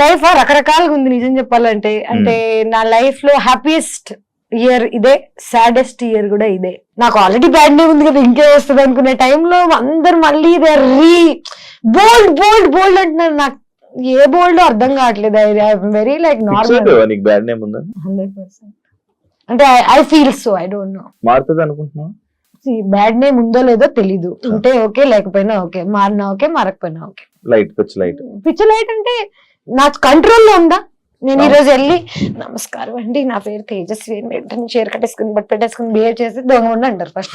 Life రకరకాలుగా ఉంది నిజం చెప్పాలంటే. అంటే నా లైఫ్లో హ్యాపీయెస్ట్ ఇయర్ ఇదే సాడెస్ట్ ఇయర్ కూడా ఇదే. నాకు ఆల్రెడీ బ్యాడ్ డే ఉంది కదా ఇంకే వస్తుంది అనుకునే టైంలో అందరు మళ్ళీ దే రీ బోల్డ్ బోల్డ్ బోల్డ్ అంటున్నారు. నాకు ఏ బోల్డ్ అర్థం కావట్లేదు. I very like normal bad name ఉందని హండ్రెడ్ పర్సెంట్. అంటే I feel so I don't know మారుతుంది అనుకుంటున్నావు? బ్యాడ్ నేమ్ ఉందో లేదో తెలీదు. ఉంటే ఓకే లేకపోయినా ఓకే. మారినా ఓకే మారకపోయినా ఓకే. లైట్ పిచ్ లైట్ పిచ్చి లైట్ అంటే నా కంట్రోల్లో ఉందా? నేను ఈ అవును. రోజు వెళ్ళి నమస్కారం అండి నా పేరు తేజస్వి వెంటనే చీర కట్టేసుకుని బట్ పెట్టేసుకుని బిహేవ్ చేసి దొంగ ఉండి అంటారు ఫస్ట్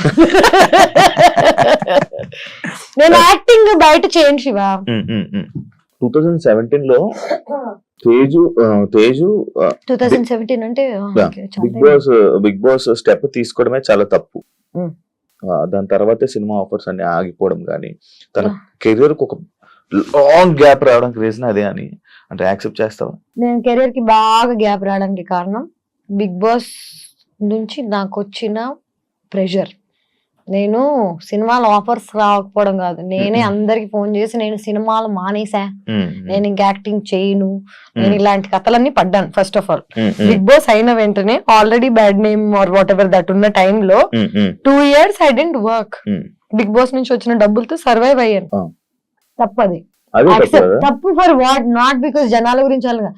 నేను యాక్టింగ్ బయట చేయండి శివ. టూ థౌజండ్ సెవెంటీన్లో Teju Teju two thousand seventeen అంటే big boss big boss step తీసుకోవడమే చాలా తప్పు. దాని తర్వాతే సినిమా ఆఫర్స్ అన్ని ఆగిపోవడం కానీ తన. కెరియర్కు ఒక లాంగ్ గ్యాప్ రావడానికి రీజన్ అదే అని అంటే యాక్సెప్ట్ చేస్తావా నేను కెరీర్కి బాగా గ్యాప్ రావడానికి కారణం బిగ్ బాస్ నుంచి నాకు వచ్చిన ప్రెషర్ నేను సినిమాలు ఆఫర్స్ రాకపోవడం కాదు. నేనే. అందరికి ఫోన్ చేసి నేను సినిమాలు మానేసా. నేను ఇంక యాక్టింగ్ చేయను. నేను. ఇలాంటి కథలన్నీ పడ్డాను first of all. Big boss అయిన వెంటనే already bad name or whatever that ఉన్న టైంలో two years I didn't work. Big boss నుంచి వచ్చిన డబ్బులతో సర్వైవ్ అయ్యాను. తప్పది. తప్పు ఫర్ వాట్? నాట్ బికాస్ జనాల గురించి అలాగా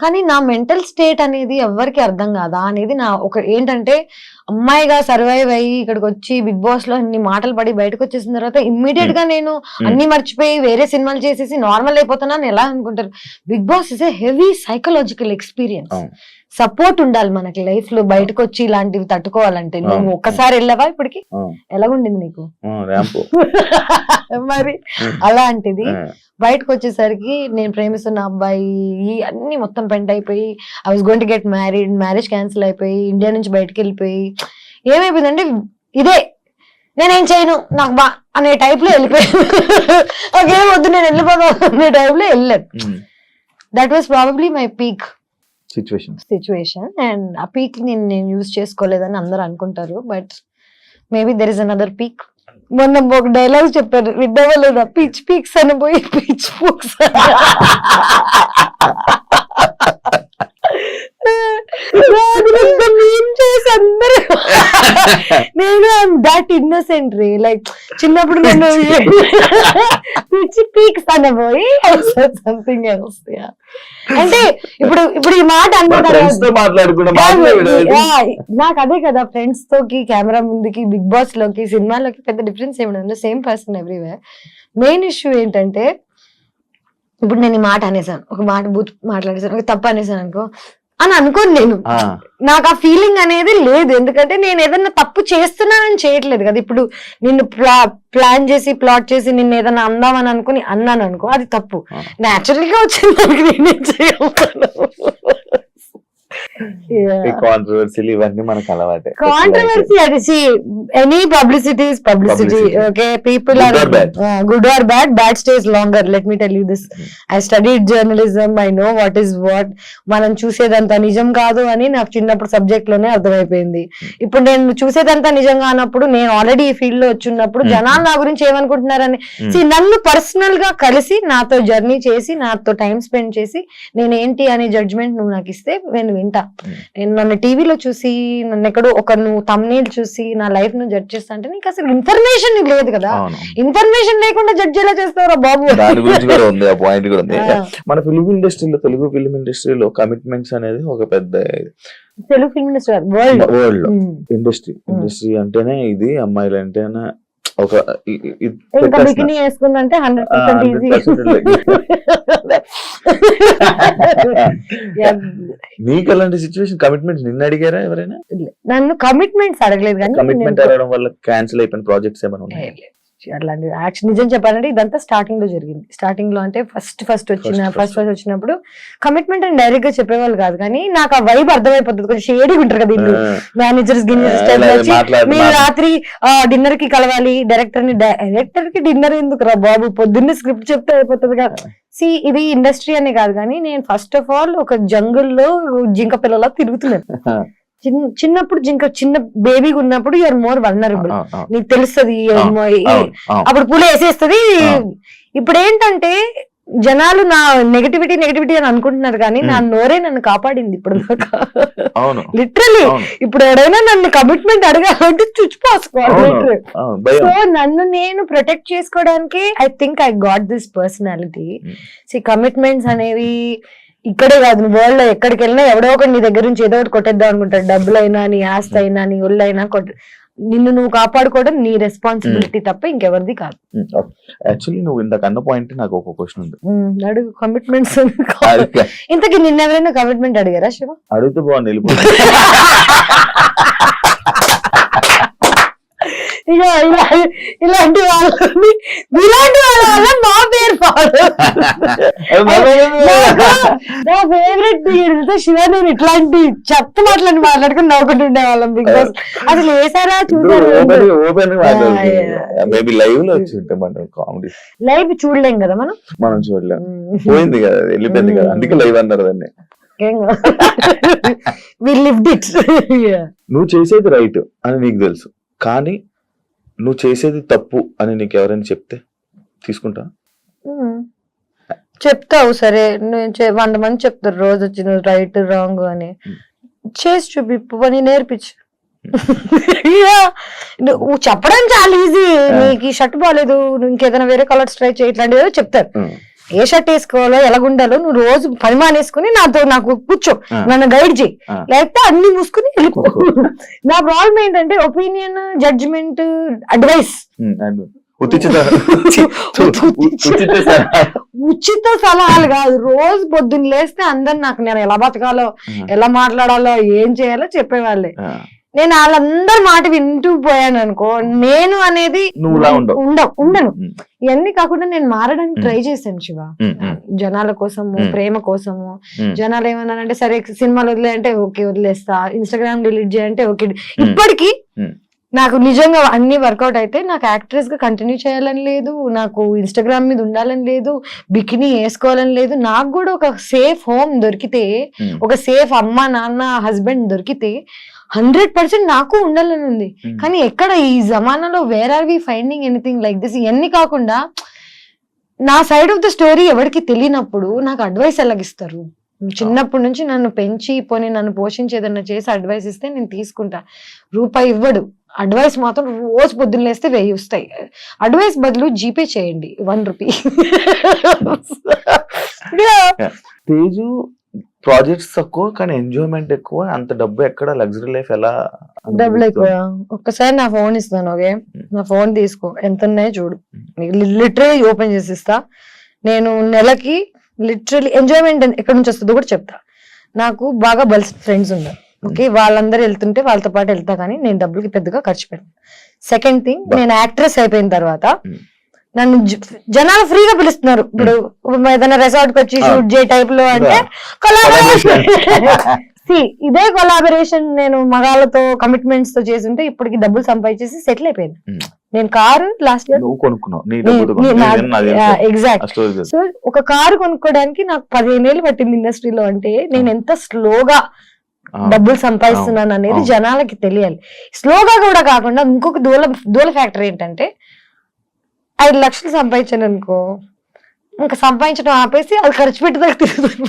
కానీ నా మెంటల్ స్టేట్ అనేది ఎవరికి అర్థం కాదా అనేది నా ఒక ఏంటంటే అమ్మాయిగా సర్వైవ్ అయ్యి ఇక్కడికి వచ్చి బిగ్ బాస్లో అన్ని మాటలు పడి బయటకు వచ్చేసిన తర్వాత ఇమ్మీడియట్గా నేను అన్ని మర్చిపోయి వేరే సినిమాలు చేసేసి నార్మల్ అయిపోతున్నాను. ఎలా అనుకుంటారు? Big boss is a heavy psychological experience. Support ఉండాలి మనకి లైఫ్లో బయటకు వచ్చి ఇలాంటివి తట్టుకోవాలంటే. నువ్వు. ఒక్కసారి వెళ్ళావా ఇప్పటికి? ఎలాగుండింది నీకు? మరి Mm. అలాంటిది బయటకు వచ్చేసరికి నేను ప్రేమిస్తున్న అబ్బాయి అన్ని మొత్తం పెంట్ అయిపోయి I was going to get married marriage cancel అయిపోయి ఇండియా నుంచి బయటకు వెళ్ళిపోయి ఏమైపోయిందంటే ఇదే. నేనేం చేయను నాకు బా అనే టైప్లో వెళ్ళిపోయాను. నాకేం వద్దు నేను వెళ్ళిపోతాను అనే టైప్లో వెళ్ళాను. That was probably my peak situation situation and ఆ పీక్ నేను నేను యూజ్ చేసుకోలేదని అందరూ అనుకుంటారు. But maybe there is another peak మొన్న ఒక డైలాగ్ చెప్పారు విద్దావా లేదా పిచ్ పీక్స్ అని పోయి పిచ్ పూక్స్ అందరూ నేను దాట్ ఇన్నోసెంట్ రే. లైక్ చిన్నప్పుడు నేను పిచ్ పీక్స్ అనబోయి సంథింగ్ ఎల్స్ అంటే ఇప్పుడు ఇప్పుడు ఈ మాట నాకు అదే కదా ఫ్రెండ్స్ తోకి కెమెరా ముందుకి బిగ్ బాస్లోకి సినిమాలోకి పెద్ద డిఫరెన్స్ ఏమి same person everywhere main issue ఏంటంటే ఇప్పుడు నేను ఈ మాట అనేసాను. ఒక మాట బూత్ మాట్లాడేసాను. ఒక తప్పు అనేసాను అనుకో. అని అనుకోను నేను. నాకు ఆ ఫీలింగ్ అనేది లేదు. ఎందుకంటే నేను ఏదైనా తప్పు చేస్తున్నానని చేయట్లేదు కదా. ఇప్పుడు నిన్ను ప్లా ప్లాన్ చేసి ప్లాట్ చేసి నిన్ను ఏదైనా అందామని అనుకుని అన్నాను అనుకో అది తప్పు. ఆ. నేచురల్గా వచ్చింది నేనేం చేయగలుగుతాను కాంట్రవర్సీలు ఇవన్నీ మనకు అలవాటే. కాంట్రవర్సీ అది any publicity is publicity. Okay people are. Good or bad bad stays longer let me tell you this I studied journalism I know what is what మనం చూసేదంతా నిజం కాదు అని నాకు చిన్నప్పుడు సబ్జెక్ట్లోనే అర్థమైపోయింది. ఇప్పుడు నేను చూసేదంతా నిజంగా అన్నప్పుడు నేను ఆల్రెడీ ఈ ఫీల్డ్లో వచ్చినప్పుడు Hmm. జనాలు నా గురించి ఏమనుకుంటున్నారని. Hmm. నన్ను పర్సనల్గా కలిసి నాతో జర్నీ చేసి నాతో టైం స్పెండ్ చేసి నేను ఏంటి అనే జడ్జ్మెంట్ నువ్వు నాకు ఇస్తే నేను వింటా. Hmm. నేను నన్ను టీవీలో చూసి నన్ను ఎక్కడో ఒక నువ్వు తమ్నేల్ చూసి నా లైఫ్ను జడ్జ్ చేస్తా అంటే నీకు అసలు ఇన్ఫర్మేషన్ లేదు కదా. ఇన్ఫర్మేషన్ లేకుండా జడ్జ్ ఎలా చేస్తావురా బాబు? దాని గురించి కూడా ఉంది ఆ పాయింట్ కూడా ఉంది. మన ఫిలిం ఇండస్ట్రీలో తెలుగు ఫిలిం ఇండస్ట్రీలో కమిట్మెంట్స్ అనేది ఒక పెద్ద Telugu film industry world world industry industry అంటేనే ఇది అమ్మాయిలు అంటేనే ఒక ఇంకా. బికినీ వేసుకుందంటే హండ్రెడ్ పర్సెంట్ ఈజీ 100% నీకు అలాంటి సిచ్యువేషన్ కమిట్మెంట్స్ నిన్న అడిగారా ఎవరైనా? నన్ను కమిట్మెంట్స్ అడగలేదు కానీ కమిట్మెంట్ అడగడం వల్ల క్యాన్సిల్ అయిపోయిన ప్రాజెక్ట్స్ ఏమైనా ఉన్నాయి. అట్లాంటి యాక్షన్ నిజం చెప్పాలంటే ఇదంతా స్టార్టింగ్లో జరిగింది. స్టార్టింగ్లో అంటే ఫస్ట్ ఫస్ట్ వచ్చిన ఫస్ట్ ఫస్ట్ వచ్చినప్పుడు కమిట్మెంట్ అని డైరెక్ట్గా చెప్పేవాళ్ళు కాదు. కానీ నాకు ఆ వైబ్ అర్థమైపోతుంది. కొంచెం షేడీ ఉంటారు కదా ఇల్లు మేనేజర్స్ గిన్నెర్స్ వచ్చి మీరు రాత్రి డిన్నర్కి కలవాలి. డైరెక్టర్ని డైరెక్టర్కి డిన్నర్ ఎందుకు రా బాబు? పొద్దున్నే స్క్రిప్ట్ చెప్తే అయిపోతుంది కదా. సి ఇది ఇండస్ట్రీ అనే కాదు. కానీ నేను ఫస్ట్ ఆఫ్ ఆల్ ఒక జంగుల్లో జింక పిల్లలా తిరుగుతున్నాను. చిన్నప్పుడు జింక చిన్న బేబీగా ఉన్నప్పుడు యూఆర్ మోర్ వల్నరబుల్ నీకు తెలుస్తుంది. అప్పుడు పూలు వేసేస్తుంది. ఇప్పుడు ఏంటంటే జనాలు నా నెగటివిటీ నెగటివిటీ అని అనుకుంటున్నారు కానీ నా నోరే నన్ను కాపాడింది ఇప్పుడు లిటరలీ ఇప్పుడు ఎవరైనా నన్ను కమిట్మెంట్ అడగాలంటే చుచ్చిపోసుకోవాలి సో నన్ను నేను ప్రొటెక్ట్ చేసుకోవడానికి I think I got this personality. See commitments అనేవి ఇక్కడే కాదు వరల్డ్లో ఎక్కడికి వెళ్ళినా ఎవడో ఒకటి నీ దగ్గర నుంచి ఏదో ఒకటి కొట్టేద్దాం అనుకుంటాడు. డబ్బులైనా నీ ఆస్తి అయినా నీ ఒళ్ళైనా కొట్ట నిన్ను నువ్వు కాపాడుకోవడం నీ రెస్పాన్సిబిలిటీ తప్ప ఇంకెవరిది కాదు. యాక్చువల్లీ నువ్వు ఇందాక అన్న పాయింట్ నాకు ఒక క్వశ్చన్ ఉంది. అడుగు కమిట్మెంట్స్ ఇంతకీ నిన్న ఎవరైనా కమిట్మెంట్ అడిగారా శివ? అడిగితే బాగుంది ఇక ఇలా ఇలాంటి వాళ్ళని ఇలాంటి వాళ్ళ వల్ల మా పేరు పాడు. నా ఫేవరెట్ థింగ్ శివ నేను ఇట్లాంటి చెత్త మాటలని మాట్లాడుకుని నవ్వుకుంటుండే వాళ్ళం బిగ్ బాస్. అసలు వేసారా చూసారు. మేబీ లైవ్లో వచ్చి ఉంటే మన కామెడీ లైవ్ చూడలేం కదా మనం? మనం చూడలేం. పోయింది కదా వెళ్ళిపోయింది కదా. అందుకే లైవ్ అన్నారు దాన్ని. వి లివ్డ్ ఇట్ నువ్వు చేసేది రైట్ అని నీకు తెలుసు. కానీ నువ్వు చేసేది తప్పు అని నీకు ఎవరైనా చెప్తే తీసుకుంటా? చెప్తావు సరే. వంద మంది చెప్తారు రోజు వచ్చి నువ్వు రైట్ రాంగ్ అని. చేసి చూపి పని నేర్పించు. నువ్వు చెప్పడం చాలా ఈజీ నీకు ఈ షర్ట్ బాగాలేదు నువ్వు ఇంకేదైనా వేరే కలర్స్ ట్రై చేయి ఇట్లాంటివి ఏదో చెప్తారు. ఏ షర్ట్ వేసుకోవాలో ఎలాగుండాలో నువ్వు రోజు పని మానేసుకుని నాతో నాకు కూర్చో. నన్ను గైడ్ చేయి. లేకపోతే అన్ని మూసుకుని వెళ్ళిపో. నా ప్రాబ్లం ఏంటంటే ఒపీనియన్ జడ్జ్మెంట్ అడ్వైస్. అండ్ ఉచిత ఉచిత- ఉచిత సలహా. ఉచిత సలహాలు. కాదు. రోజు పొద్దున్న లేస్తే అందరు నాకు నేను ఎలా బతకాలో ఎలా మాట్లాడాలో ఏం చేయాలో చెప్పేవాళ్ళే. నేను వాళ్ళందరి మాట వింటూ పోయాను అనుకో నేను అనేది ఉండవు. ఉండను ఇవన్నీ కాకుండా నేను మారడానికి. ట్రై చేశాను శివ జనాల కోసము. ప్రేమ కోసము. జనాలు ఏమన్నారంటే సరే సినిమాలు వదిలే అంటే ఓకే వదిలేస్తా ఇన్స్టాగ్రామ్ డిలీట్ చేయంటే ఓకే ఇప్పటికీ. నాకు నిజంగా అన్ని వర్కౌట్ అయితే నాకు యాక్ట్రెస్గా కంటిన్యూ చేయాలని లేదు నాకు ఇన్స్టాగ్రామ్ మీద ఉండాలని లేదు బికినీ వేసుకోవాలని లేదు నాకు కూడా ఒక సేఫ్ హోమ్ దొరికితే ఒక సేఫ్ అమ్మ నాన్న హస్బెండ్ దొరికితే హండ్రెడ్ పర్సెంట్ నాకు ఉండాలని ఉంది ఉమ్. కానీ ఎక్కడ ఈ జమానాలో where are we finding anything like this ఇవన్నీ కాకుండా నా సైడ్ ఆఫ్ ద స్టోరీ ఎవరికి తెలియనప్పుడు నాకు అడ్వైస్ ఎలాగిస్తారు? చిన్నప్పటి నుంచి నన్ను పెంచి పోనీ నన్ను పోషించి ఏదన్నా చేసి అడ్వైస్ ఇస్తే నేను తీసుకుంటా. రూపాయి ఇవ్వడు. అడ్వైస్ మాత్రం రోజు పొద్దున్న లేస్తే వెయ్యి వస్తాయి. అడ్వైస్ బదులు జీపే చేయండి. One rupee. తేజు ప్రాజెక్ట్స్ తక్కువ కానీ ఎంజాయ్మెంట్ ఎక్కువ. అంత డబ్బు ఎక్కడ లగ్జరీ లైఫ్ ఎలా డబ్బులు ఎక్కువ. ఒక్కసారి నా ఫోన్ ఇస్తాను ఓకే నా ఫోన్ తీసుకో. ఎంత ఉన్నాయో చూడు. లిటరలీ ఓపెన్ చేసి ఇస్తా నేను నెలకి లిటరలీ ఎంజాయ్మెంట్ ఎక్కడి నుంచి వస్తుందో కూడా చెప్తా. నాకు బాగా బల్స్ ఫ్రెండ్స్ ఉన్నారు ఓకే వాళ్ళందరూ వెళ్తుంటే వాళ్ళతో పాటు వెళ్తా కానీ నేను డబ్బులకి పెద్దగా ఖర్చు పెట్టను. Second thing. నేను యాక్ట్రెస్ అయిపోయిన తర్వాత Hmm. నన్ను జనాలు ఫ్రీగా పిలుస్తున్నారు. ఇప్పుడు ఏదైనా రెసార్ట్కి వచ్చి. షూట్ చేయ టైప్లో అంటే కొలాబరేషన్ ఇదే కొలాబరేషన్ నేను మగాళ్ళతో కమిట్మెంట్స్తో చేస్తుంటే ఇప్పటికి డబ్బులు సంపాదించేసి సెటిల్ అయిపోయింది. నేను car last year exact so ఒక కారు కొనుక్కోవడానికి నాకు పదిహేను ఏళ్ళు పట్టింది ఇండస్ట్రీలో అంటే నేను ఎంత స్లోగా డబ్బులు సంపాదిస్తున్నాను అనేది. జనాలకి తెలియాలి. స్లోగా కూడా కాకుండా ఇంకొక దూల దూల ఫ్యాక్టర్ ఏంటంటే ఐదు లక్షలు సంపాదించాను అనుకో. ఇంకా సంపాదించడం ఆపేసి అది ఖర్చు పెట్టేదాకా తిరుగుతుంది